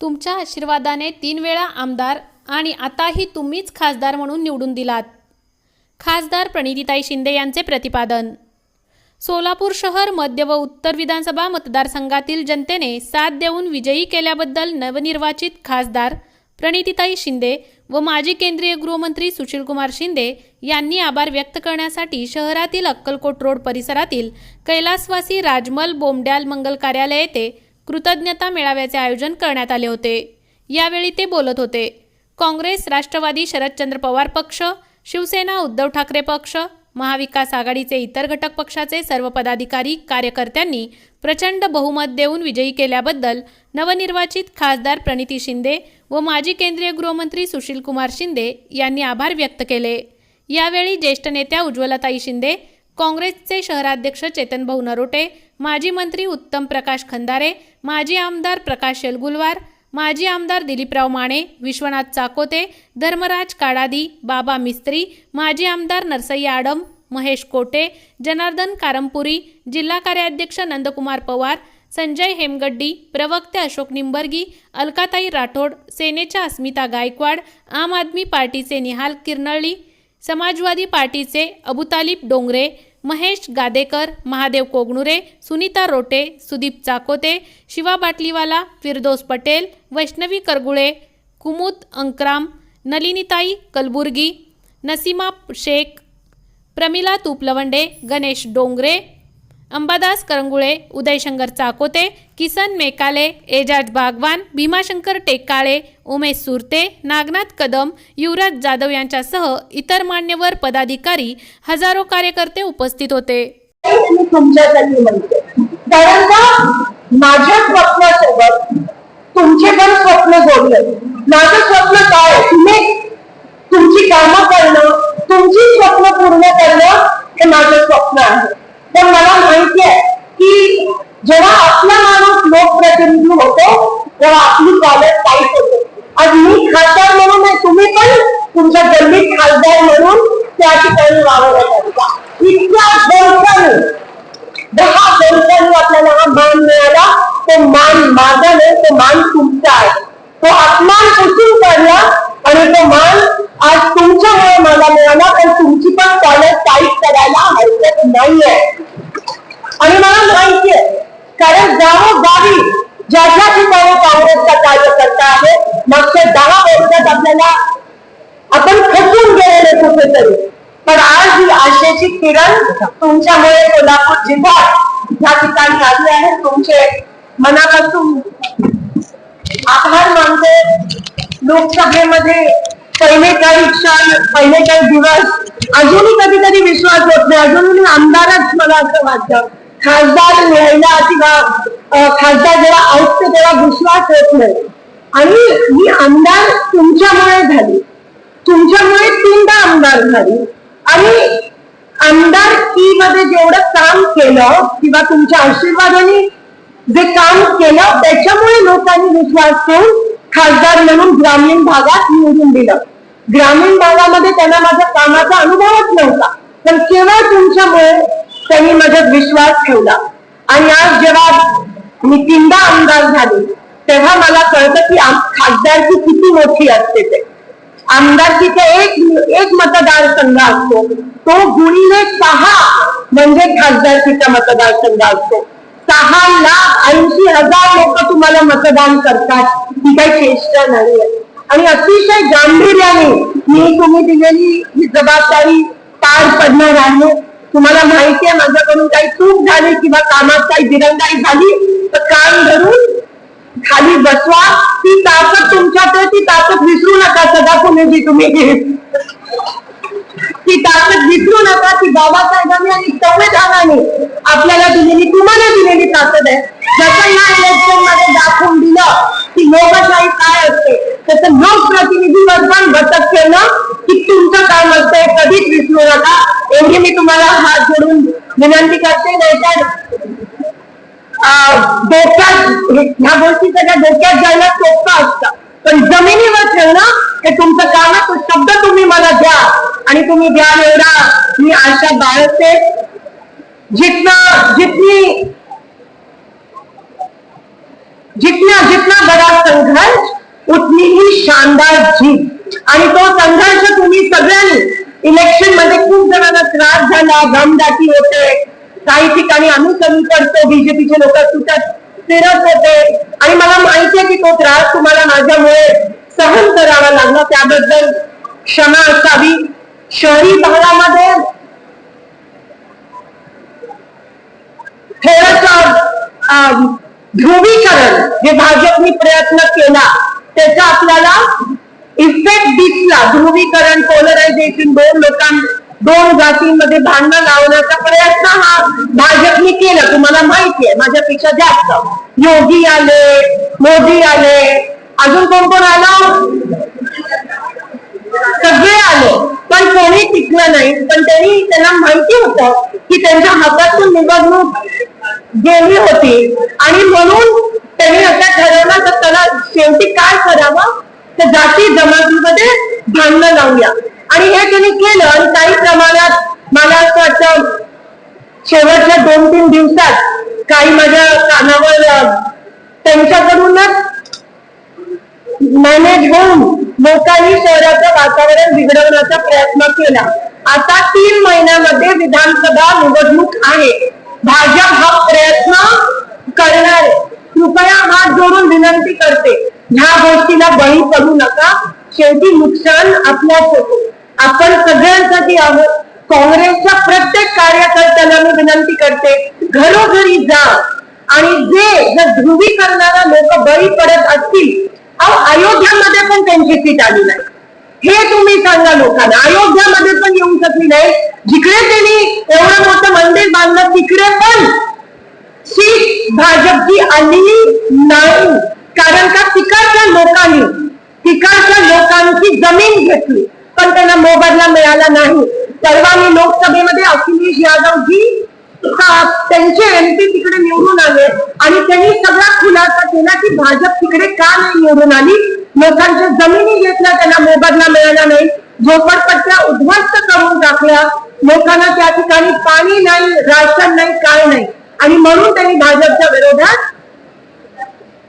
तुमच्या आशीर्वादाने तीन वेळा आमदार आणि आताही तुम्हीच खासदार म्हणून निवडून दिलात. खासदार प्रणितीताई शिंदे यांचे प्रतिपादन. सोलापूर शहर मध्य व उत्तर विधानसभा मतदारसंघातील जनतेने साथ देऊन विजयी केल्याबद्दल नवनिर्वाचित खासदार प्रणितीताई शिंदे व माजी केंद्रीय गृहमंत्री सुशीलकुमार शिंदे यांनी आभार व्यक्त करण्यासाठी शहरातील अक्कलकोट रोड परिसरातील कैलासवासी राजमल बोमड्याल मंगल कार्यालय येथे कृतज्ञता मेळाव्याचे आयोजन करण्यात आले होते. यावेळी ते बोलत होते. काँग्रेस राष्ट्रवादी शरदचंद्र पवार पक्ष शिवसेना उद्धव ठाकरे पक्ष महाविकास आघाडीचे इतर घटक पक्षाचे सर्व पदाधिकारी कार्यकर्त्यांनी प्रचंड बहुमत देऊन विजयी केल्याबद्दल नवनिर्वाचित खासदार प्रणिती शिंदे व माजी केंद्रीय गृहमंत्री सुशीलकुमार शिंदे यांनी आभार व्यक्त केले. यावेळी ज्येष्ठ नेत्या उज्ज्वलताई शिंदे काँग्रेसचे शहराध्यक्ष चेतन भाऊ नरोटे माजी मंत्री उत्तम प्रकाश खंदारे माजी आमदार प्रकाश शेलगुलवार माजी आमदार दिलीपराव माने विश्वनाथ चाकोते धर्मराज काडादी बाबा मिस्त्री माजी आमदार नरसय्या आडम महेश कोटे जनार्दन कारंपुरी जिल्हा कार्याध्यक्ष नंदकुमार पवार संजय हेमगड्डी प्रवक्ते अशोक निंबर्गी अलकाताई राठोड सेनेच्या अस्मिता गायकवाड आम आदमी पार्टीचे निहाल किरनळी समाजवादी पार्टीचे अबुतालिब डोंगरे महेश गादेकर महादेव कोगणुरे सुनीता रोटे सुदीप चाकोते शिवा बाटलीवाला फिरदोस पटेल वैष्णवी करगुळे कुमुद अंकराम नलिनीताई कलबुर्गी नसीमा शेख प्रमिला तुपलवंडे गणेश डोंगरे अंबादास करंगुळे उदयशंकर चाकोते किसन मेकाले एजाज बागवान भीमाशंकर टेकाळे उमेश सुरते नागनाथ कदम युवराज जाधव यांच्यासह इतर मान्यवर पदाधिकारी हजारो कार्यकर्ते उपस्थित होते. माझ्या स्वप्नासोबत तुमचे पण स्वप्न जोडले. माझं स्वप्न काय तुम्ही तुमची कामं करणं तुमची स्वप्न पूर्ण करणं हे माझं स्वप्न आहे. पण मला माहिती आहे की जेव्हा आपला माणूस लोकप्रतिनिधी होतो, तेव्हा आपली कॉलेज टाईट होते. आज मी खासदार म्हणून नाही तुम्ही पण तुमच्या गल्लीत खासदार म्हणून त्या ठिकाणी वावरत इतक्या दहा वर्षांनी आपल्याला हा मान मिळाला. तो मान माझा नाही तो मान तुमचा आहे. तो अपमान पुसून काढला आणि तो मान आज तुमच्यामुळे मला मिळाला तर तुमची पण कॉलर टाईप करायला हरकत नाहीये. आणि मला माहितीये कारण गावोगावी ज्या ज्या ठिकाणी काँग्रेसचा कार्यकर्ता आहे मागच्या दहा वर्षात आपल्याला आपण खचून गेलेले कुठेतरी. पण आज ही आशेची किरण तुमच्यामुळे कोल्हापूर जिल्ह्यात या ठिकाणी आली आहे. तुमचे मनापासून आभार मानते. लोकसभेमध्ये पहिले काही क्षण पहिले काही दिवस अजूनही कधी कधी विश्वास होत नाही. अजूनही आमदारच मला असं वाटतं. खासदार लिहायला किंवा खासदार जेव्हा ऐकतो तेव्हा विश्वास होत नाही. आणि मी आमदार तुमच्यामुळे झाली. तुमच्यामुळे तीनदा आमदार झाली. आणि आमदार कि मध्ये जेवढं काम केलं किंवा तुमच्या आशीर्वादाने जे काम केलं त्याच्यामुळे लोकांनी विश्वास ठेवून खासदार म्हणून ग्रामीण भागात निवडून दिलं. ग्रामीण भागामध्ये त्यांना माझ्या कामाचा अनुभवच नव्हता. पण केवळ तुमच्यामुळे त्यांनी माझ्यात विश्वास ठेवला. आणि आज जेव्हा मी तीनदा आमदार झाले तेव्हा मला कळतं की खासदारची खासदारकी किती मोठी असते ते. आमदारकीचा एक एक मतदारसंघ असतो. तो गुणिले सहा म्हणजे खासदारकीचा मतदारसंघ असतो. सहा लाख ऐंशी हजार लोक तुम्हाला मतदान करतात. ही काही चेष्टा आहे आणि अतिशय गांभीर्याने मी तुम्ही दिलेली ही जबाबदारी पार पडणार आहे. तुम्हाला माहिती आहे माझ्याकडून काही चूक झाली किंवा कामात काही दिरंगाई झाली तर काम धरून खाली बसवा. ती ताकद तुमच्यात आहे ती ताकद विसरू नका सदा जी तुम्ही. ती ताकद विसरू नका ती बाबासाहेबांनी आणि संविधानाने आपल्याला दिलेली तुम्हाला दिलेली ताकद आहे. जसं या इलेक्शनमध्ये दाखवून दिलं की लोकशाही काय असते? तसं लोकप्रतिनिधीवर पण बचत करणं की तुमचं काम असतंय कधीच विसरू नका. एवढी मी तुम्हाला हात जोडून विनंती करते. नाहीतर डोक्यात ह्या गोष्टी सगळ्या डोक्यात जायला सोपं असतं. पण जमिनीवर ठेवणं हे तुमचं काम आहे. तो शब्द तुम्ही मला द्या. आणि तुम्ही द्या एवढा. मी आशा बाळगते. जितना जितनी जितना जितना बड़ा संघर्ष कुठलीही शानदार जीत. आणि तो संघर्ष तुम्ही सगळ्यांनी इलेक्शनमध्ये खूप जणांना त्रास झाला गमदाटी होते. काही ठिकाणी आम्ही कमी करतो बीजेपीचे लोक तुटत फिरत होते. आणि मला माहिती आहे की तो त्रास तुम्हाला माझ्यामुळे सहन करावा लागला. त्याबद्दल क्षमा असावी. शहरी भागामध्ये थोडस ध्रुवीकरण जे भाजपनी प्रयत्न केला. त्याचा आपल्याला इफेक्ट दिसला. ध्रुवीकरण पोलरायझेशन दोन लोकां दोन जातींमध्ये भांडण लावण्याचा प्रयत्न हा भाजपने केला. तुम्हाला माहिती आहे माझ्यापेक्षा जास्त. योगी आले मोदी आले. अजून कोण कोण आलं? सगळे आले. पण कोणी टिकलं नाही. पण त्यांनी त्यांना माहिती होत की त्यांच्या हातातून निवडणूक गेली होती. आणि म्हणून त्यांनी आता ठरवलं तर त्याला शेवटी काय करावं? तर जाती जमातीमध्ये भांडणं लावूया. आणि हे त्यांनी केलं आणि काही प्रमाणात मला असं वाटतं शेवटच्या दोन तीन दिवसात काही माझ्या कानावर त्यांच्याकडूनच मॅनेज होऊन लोकांनी शहराचं वातावरण बिघडवण्याचा प्रयत्न केला. आता तीन महिन्यामध्ये विधानसभा निवडणूक आहे. भाजप हा प्रयत्न करणार आहे. कृपया हात जोडून विनंती करते. ह्या गोष्टीला बळी पडू नका. शेवटी नुकसान आपल्याच होतो आपण सगळ्यांसाठी आहोत. काँग्रेसच्या प्रत्येक कार्यकर्त्याला मी विनंती करते घरोघरी जा. आणि जे जर ध्रुवी करणारा लोक बळी पडत असतील अहो अयोध्यामध्ये पण त्यांची सीट आली नाही. हे तुम्ही सांगा लोकांना. अयोध्यामध्ये पण येऊ शकली नाही. जिकडे त्यांनी एवढं मोठं मंदिर बांधलं तिकडे पण भाजपची आली नाही. कारण का तिकडच्या लोकांनी तिकडच्या लोकांची जमीन घेतली पण त्यांना मोबदला मिळाला नाही. परवा मी लोकसभेमध्ये अखिलेश यादवजी जी त्यांचे एमपी तिकडे निवडून आले आणि त्यांनी सगळा खुलासा केला की भाजप तिकडे का नाही निवडून आली? लोकांच्या जमिनी घेतल्या त्यांना मोबदला मिळाला नाही. झोपडपट्ट्या उद्ध्वस्त करून टाकल्या. लोकांना त्या ठिकाणी पाणी नाही राशन नाही काय नाही. आणि म्हणून त्यांनी भाजपच्या विरोधात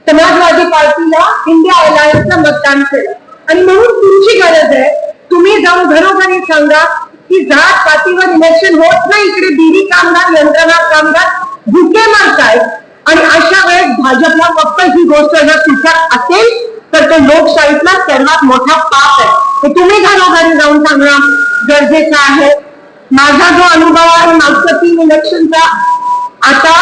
समाजवादी पार्टीला इंडिया अलायन्सला मतदान केलं. आणि म्हणून तुमची गरज आहे तुम्ही जाऊन घरोघरी सांगा की जात पातीवर इलेक्शन होत नाही इकडे बिडी कामगार यंत्रणा कामगार भुके मारतायत. आणि अशा वेळेस भाजपला फक्त ही गोष्ट जर सुचत असेल तर ते लोकशाहीतला सर्वात मोठा पाप आहे. हे तुम्ही घरोघरी जाऊन सांगणं गरजेचं आहे. माझा जो अनुभव आहे मागच्या तीन इलेक्शनचा आता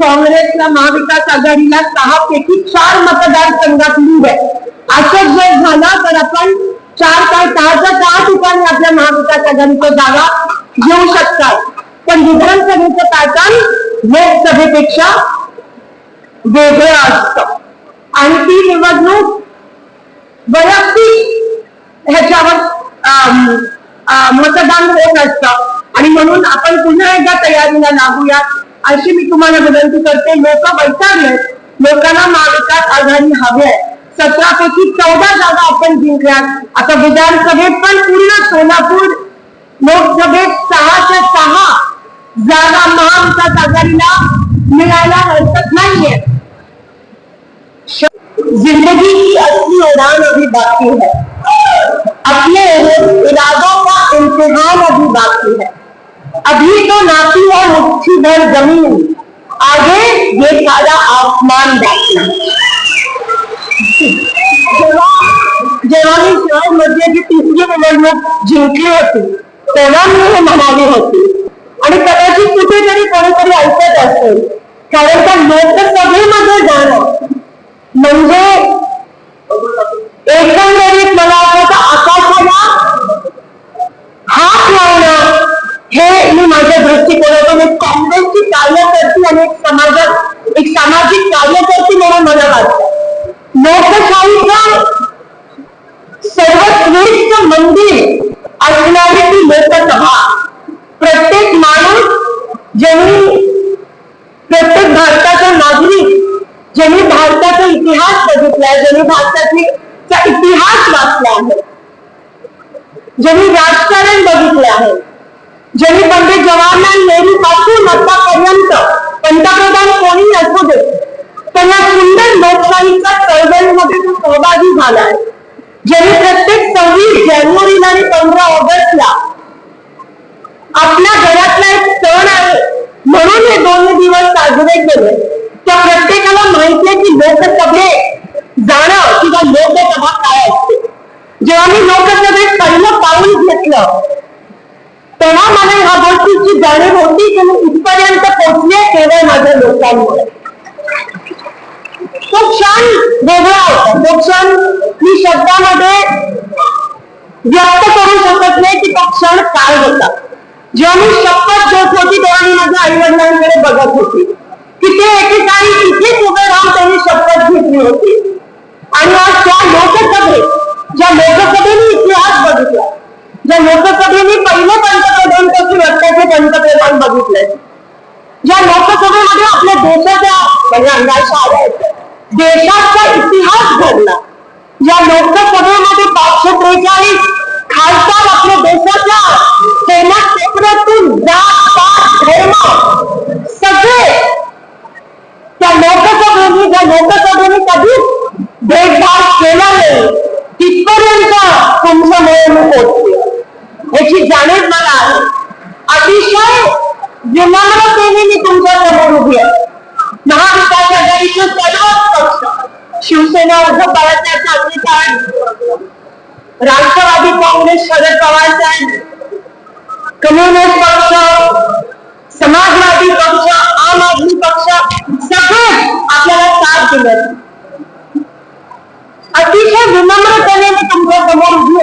काँग्रेसला महाविकास आघाडीला सहा पैकी चार मतदारसंघात लीड आहे. असं जर झालं तर आपण चार काय दहाच्या दहा ठिकाणी आपल्या महाविकास आघाडीचा जागा घेऊ शकतात. पण विधानसभेचं पॅटर्न लोकसभेपेक्षा वेगळं असतं. आणि ती निवडणूक वैयक्तिक ह्याच्यावर मतदान होत असतं. आणि म्हणून आपण पुन्हा एकदा तयारीला लागूया अशी मी तुम्हाला विनंती करते, लोक वैतागलेत. लोकांना महाविकास आघाडी हवी आहे. सतरा पैकी चौदा जागा आपण जिंकल्यात. आता विधानसभेत पण पूर्ण सोलापूर लोकसभेत सहाशे सहा जागा महाविकास आघाडीला मिळायला हरकत नाहीये. ज़िंदगी की असली उड़ान अभी बाकी है. अपने इरादों का इम्तिहान अभी बाकी है. अभी तो नाती है मुट्ठी भर जमीन। आगे ये सारा आसमान बाकी है जेव्हा जेव्हा मी शहरमध्ये तिसरी निवडणूक जिंकली होती तेव्हा मी हे म्हणाली होती। आणि कदाचित कुठेतरी कोणीतरी ऐकत असेल कारण का लोकसभेमध्ये जाणं। म्हणजे एकंदरीत काँग्रेसची कार्यकर्ती आणि एक समाजात एक सामाजिक कार्यकर्ती म्हणून मला वाटतं लोकशाहीचं सर्वश्रेष्ठ मंदिर असणारी ती लोकसभा। प्रत्येक माणूस ज्यांनी प्रत्येक भारताचा नागरिक ज्यांनी भारताचा इतिहास बघितलाय ज्यांनी भारतातली चा इतिहास वाचला आहे ज्यांनी राजकारण बघितलं आहे ज्यांनी पंडित जवाहरलाल नेहरू पासून आतापर्यंत पंतप्रधान कोणी असू दे त्यांना सुंदर लोकशाहीच्या चळवळीमध्ये तो सहभागी झालाय ज्यांनी प्रत्येक सव्वीस जानेवारीला आणि पंधरा ऑगस्टला आपल्या घरातला एक सण आहे म्हणून हे दोन्ही दिवस साजरे केले. त्या प्रत्येकाला माहिती की लोकसभेत जाणं किंवा लोकसभा काय असते. जेव्हा मी लोकसभेत पहिलं पाऊल घेतलं तेव्हा मला ह्या गोष्टीची जाणीव होती की मी इथपर्यंत पोहोचले केवळ माझ्या लोकांमुळे. तो क्षण वेगळा होता. तो क्षण मी शब्दामध्ये व्यक्त करू शकत नाही की तो क्षण काय होता. जेव्हा मी शपथ घेत होती, तेव्हा मी माझ्या आई वडिलांकडे बघत होती. एकेकाळी उभे राहून त्यांनी शपथ घेतली होती. आणि आज त्या लोकसभेत, ज्या लोकसभेने इतिहास बघितला, ज्या लोकसभेने पहिले पंतप्रधान बघितले ज्या लोकसभेमध्ये आपल्या देशाच्या म्हणजे अंगाच्या आल्या देशाचा इतिहास घडला. या लोकसभेमध्ये पाचशे त्रेचाळीस खासदार आपल्या देशाच्या सेना क्षेत्रातून जात पात धर्म सगळे त्या लोकसभेने ज्या लोकसभेने कधीच भेदभाव केला नाही. शिवसेना उद्धव राष्ट्रवादी काँग्रेस शरद पवार कम्युनिस्ट पक्ष, समाजवादी पक्ष, आम आदमी पक्ष साथ दिले. अतिशय विनम्रतेने मी तुमच्या समोर उभी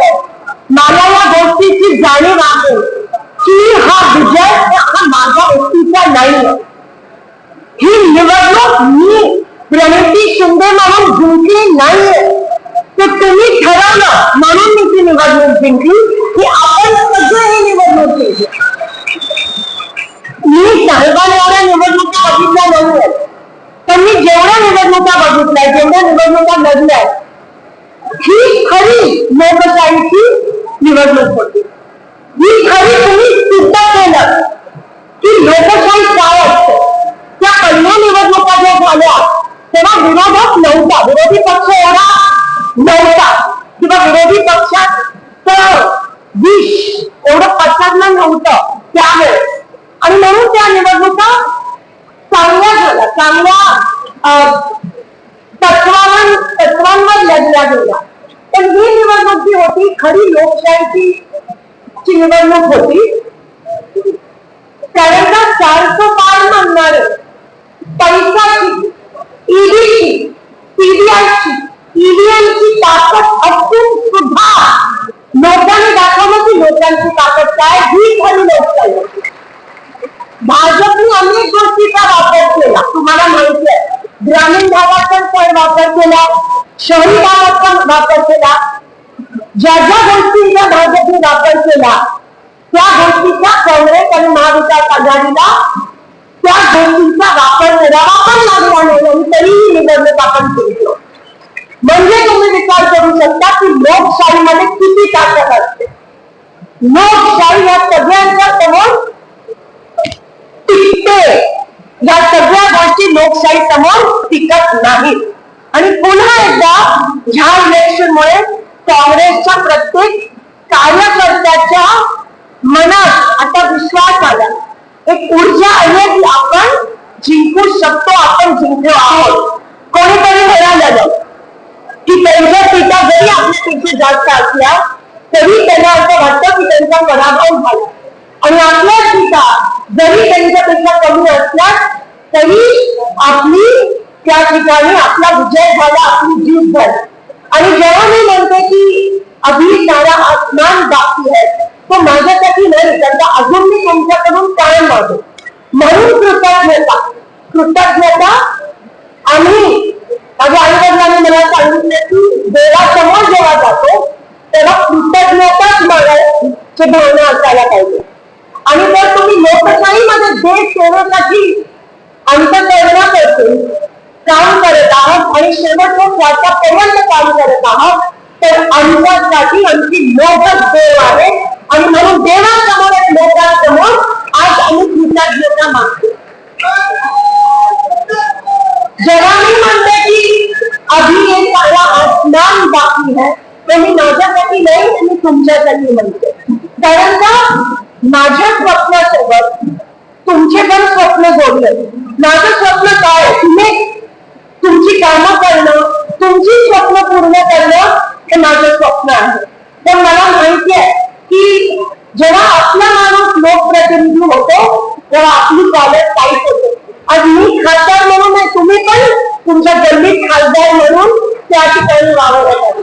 आहे. की हा विजय हा आहे प्रणिती शिंदे म्हणून जिंकली नाहीये. तर तुम्ही ठरवलं म्हणून मी ती निवडणूक जिंकली की आपण सगळं ही निवडणूक जिंकली मी साहेबांना एवढ्या निवडणुका बघितल्या नाहीये पण मी जेवढ्या निवडणुका बघितल्या जेवढ्या निवडणुका लढल्या ही खरी लोकशाहीची निवडणूक होती. ही खरी तुम्ही सिद्ध केलं की लोकशाही काय असते? त्या पहिल्या निवडणुका ज्या झाल्या तेव्हा विरोधक नव्हता. विरोधी पक्ष एवढा नव्हता. किंवा विरोधी पक्षात विष एवढं पसरलं नव्हतं त्यावेळेस. आणि म्हणून त्या निवडणुका चांगल्या झाल्या. चांगल्या तत्वावर, तत्वांवर लढल्या गेल्या. ही निवडणूक जी होती, खरी लोकशाहीची निवडणूक होती का चारशे पार पैशाची ईडीची सीबीआयची ईव्हीएमची ताकद असून सुद्धा लोकांनी दाखवलं की लोकांची ताकद काय ही खरी लोकशाही. भाजपने अनेक गोष्टीचा वापर केला तुम्हाला माहिती आहे ग्रामीण भागात पण पण वापर केला शहरी भागात पण वापर केला ज्या ज्या गोष्टींचा भाजपने वापर केला त्या गोष्टीचा काँग्रेस आणि महाविकास आघाडीला त्या गोष्टींचा वापर करावा लागला नाही आणि तरीही निवडणूक आपण जिंकलो म्हणजे तुम्ही विचार करू शकता की लोकशाहीमध्ये किती ताकद असते. लोकशाही या सगळ्यांच्या समोर टिकते. या सगळ्या गोष्टी लोकशाही समोर टिकत नाहीत. आणि पुन्हा एकदा ह्या इलेक्शनमुळे काँग्रेसच्या प्रत्येक कार्यकर्त्याच्या मनात आता विश्वास आला. एक ऊर्जा आहे की आपण जिंकू शकतो आपण जिंकलो आहोत। कोणीतरी म्हणालं की त्यांच्या सीटा जरी आपल्यापेक्षा जास्त असल्या तरी त्यांना असं वाटतं की त्यांचा पराभव झाला आणि आपल्या सीटा जरी त्यांच्यापेक्षा कमी असल्या तरी आपली त्या ठिकाणी आपला विजय झाला आपली जीत झाली आणि जेव्हा मी म्हणते की अभी सारा आसमान बाकी है। तो माझ्यासाठी नाही त्यांचा अजून मी तुमच्याकडून काय मागतो. म्हणून कृतज्ञता कृतज्ञता आम्ही माझ्या आई वडिलांनी मला सांगितले की देवासमोर जेव्हा जातो तेव्हा कृतज्ञताच मागायची भावना असायला पाहिजे. आणि जर तुम्ही लोकशाहीमध्ये देश सेवेसाठी अंतकरणा करतो काम करत आहात आणि शेवटच्या श्वासापर्यंत काम करत आहात तर आमच्यासाठी आमची लोकच देव आहे. आणि म्हणून देवासमोर एक लोकांसमोर आज आम्ही कृतज्ञता मागतो. जेव्हा मी म्हणते की अभी ये सारा आसमान बाकी है ते मी माझ्यासाठी नाही ते मी तुमच्यासाठी म्हणते. कारण का? माझ्या स्वप्नासोबत तुमचे पण स्वप्न जोडले. माझं स्वप्न काय तुम्ही तुमची कामं करणं तुमची स्वप्न पूर्ण करणं हे माझं स्वप्न आहे. पण मला की जेव्हा आपला माणूस लोकप्रतिनिधी होतो, तेव्हा आपली कॉलेज टाईट होते. आज मी खासदार म्हणून आहे तुम्ही पण तुमच्या गल्लीत खासदार म्हणून त्या ठिकाणी वावरला